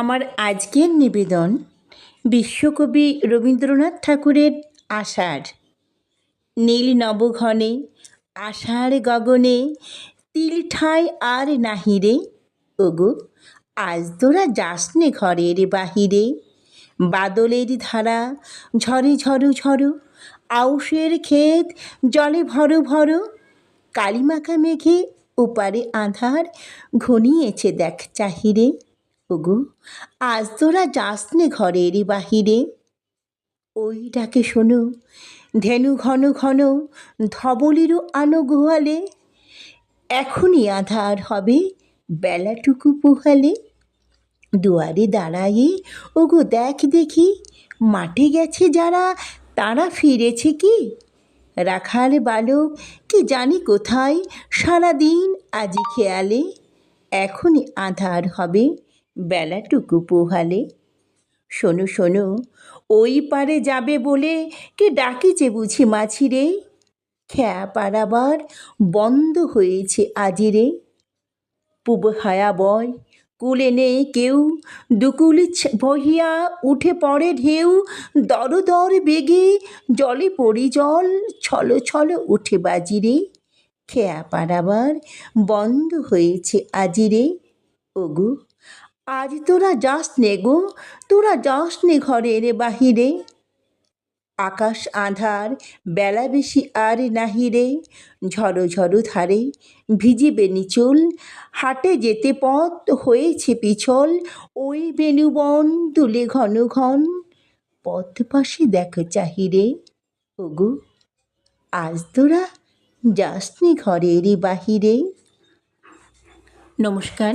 আমার আজকের নিবেদন বিশ্বকবি রবীন্দ্রনাথ ঠাকুরের আষাঢ়। নীল নবঘনে, আষাঢ় গগনে, তিল ঠাঁই আর নাহি রে। ওগো, আজ তোরা যাসনে ঘরের বাহিরে। বাদলের ধারা ঝরে ঝরো ঝরো, আউশের ক্ষেত জলে ভরো ভরো। কালিমাখা মেঘে ওপারে আঁধার ঘনিয়েছে দেখ চাহিরে। ওগো, আজ তোরা যাসনে ঘরের বাহিরে। ওই ডাকে শোনো, ধেনু ঘন ঘন ধবলিরও আনো গোয়ালে এখনই আধার হবে বেলাটুকু পোহালে। দুয়ারে দাঁড়ায়ে ওগো দেখ দেখি, মাঠে গেছে যারা, তারা ফিরেছে কি? রাখাল বালক কি জানি কোথায়, সারাদিন আজি খেয়ালে, এখনই আধার হবে। বেলাটুকু পোহালে। শোনো শোনো, ওই পারে যাবে বলে কে ডাকিছে বুঝি মাছিরে? খেয়া পারাবার বন্ধ হয়েছে আজিরে। পূব হায়া বয়, কুলে নেই কেউ। দুকুল বহিয়া উঠে পড়ে ঢেউ। দর দর বেগে জলে পড়ি জল, ছল ছল উঠে বাজিরে। খেয়া পারাবার বন্ধ হয়েছে আজিরে। ওগো আজ তোরা যাস নে গো, তোরা যাস নে ঘরের বাহিরে। আকাশ আঁধার, বেলা বেশি আর নাহিরে ঝড়ো ঝড়ো ধারে ভিজিবে নিচুল, হাটে যেতে পথ হয়েছে পিছল। ওই বেনুবন দুলে ঘন ঘন, পথ পাশে দেখো চাহিরে। ওগো, আজ তোরা যাসনি ঘরেরই বাহিরে। নমস্কার।